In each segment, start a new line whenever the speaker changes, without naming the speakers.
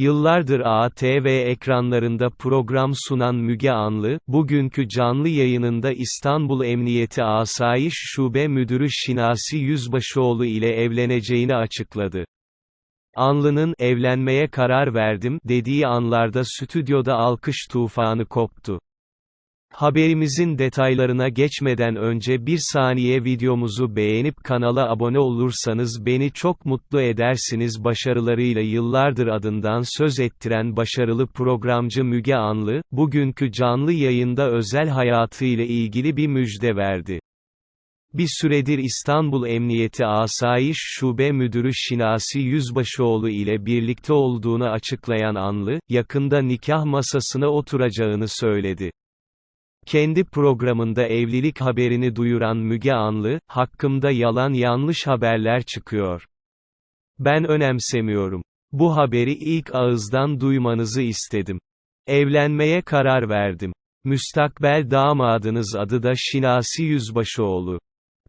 Yıllardır ATV ekranlarında program sunan Müge Anlı, bugünkü canlı yayınında İstanbul Emniyeti Asayiş Şube Müdürü Şinasi Yüzbaşıoğlu ile evleneceğini açıkladı. Anlı'nın evlenmeye karar verdim dediği anlarda stüdyoda alkış tufanı koptu. Haberimizin detaylarına geçmeden önce bir saniye videomuzu beğenip kanala abone olursanız beni çok mutlu edersiniz başarılarıyla yıllardır adından söz ettiren başarılı programcı Müge Anlı, bugünkü canlı yayında özel hayatıyla ilgili bir müjde verdi. Bir süredir İstanbul Emniyeti Asayiş Şube Müdürü Şinasi Yüzbaşıoğlu ile birlikte olduğunu açıklayan Anlı, yakında nikah masasına oturacağını söyledi. Kendi programında evlilik haberini duyuran Müge Anlı, hakkımda yalan yanlış haberler çıkıyor. Ben önemsemiyorum. Bu haberi ilk ağızdan duymanızı istedim. Evlenmeye karar verdim. Müstakbel damadınız adı da Şinasi Yüzbaşıoğlu.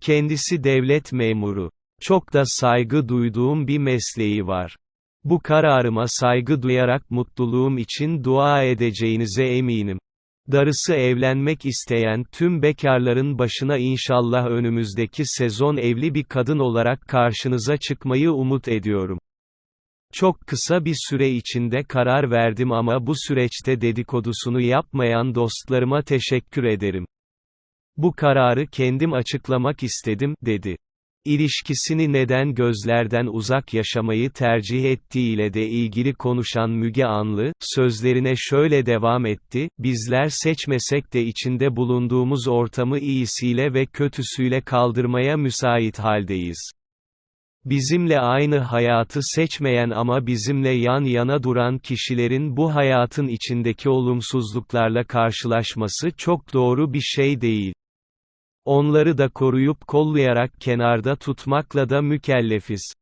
Kendisi devlet memuru. Çok da saygı duyduğum bir mesleği var. Bu kararıma saygı duyarak mutluluğum için dua edeceğinize eminim. Darısı evlenmek isteyen tüm bekarların başına inşallah önümüzdeki sezon evli bir kadın olarak karşınıza çıkmayı umut ediyorum. Çok kısa bir süre içinde karar verdim ama bu süreçte dedikodusunu yapmayan dostlarıma teşekkür ederim. Bu kararı kendim açıklamak istedim, dedi. İlişkisini neden gözlerden uzak yaşamayı tercih ettiğiyle de ilgili konuşan Müge Anlı, sözlerine şöyle devam etti, bizler seçmesek de içinde bulunduğumuz ortamı iyisiyle ve kötüsüyle kaldırmaya müsait haldeyiz. Bizimle aynı hayatı seçmeyen ama bizimle yan yana duran kişilerin bu hayatın içindeki olumsuzluklarla karşılaşması çok doğru bir şey değil. Onları da koruyup kollayarak kenarda tutmakla da mükellefiz.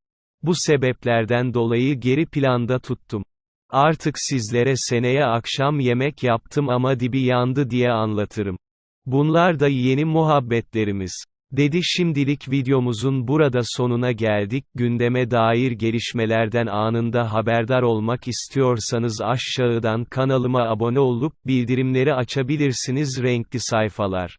Bu sebeplerden dolayı geri planda tuttum. Artık sizlere seneye akşam yemek yaptım ama dibi yandı diye anlatırım. Bunlar da yeni muhabbetlerimiz. Dedi şimdilik videomuzun burada sonuna geldik. Gündeme dair gelişmelerden anında haberdar olmak istiyorsanız aşağıdan kanalıma abone olup bildirimleri açabilirsiniz renkli sayfalar.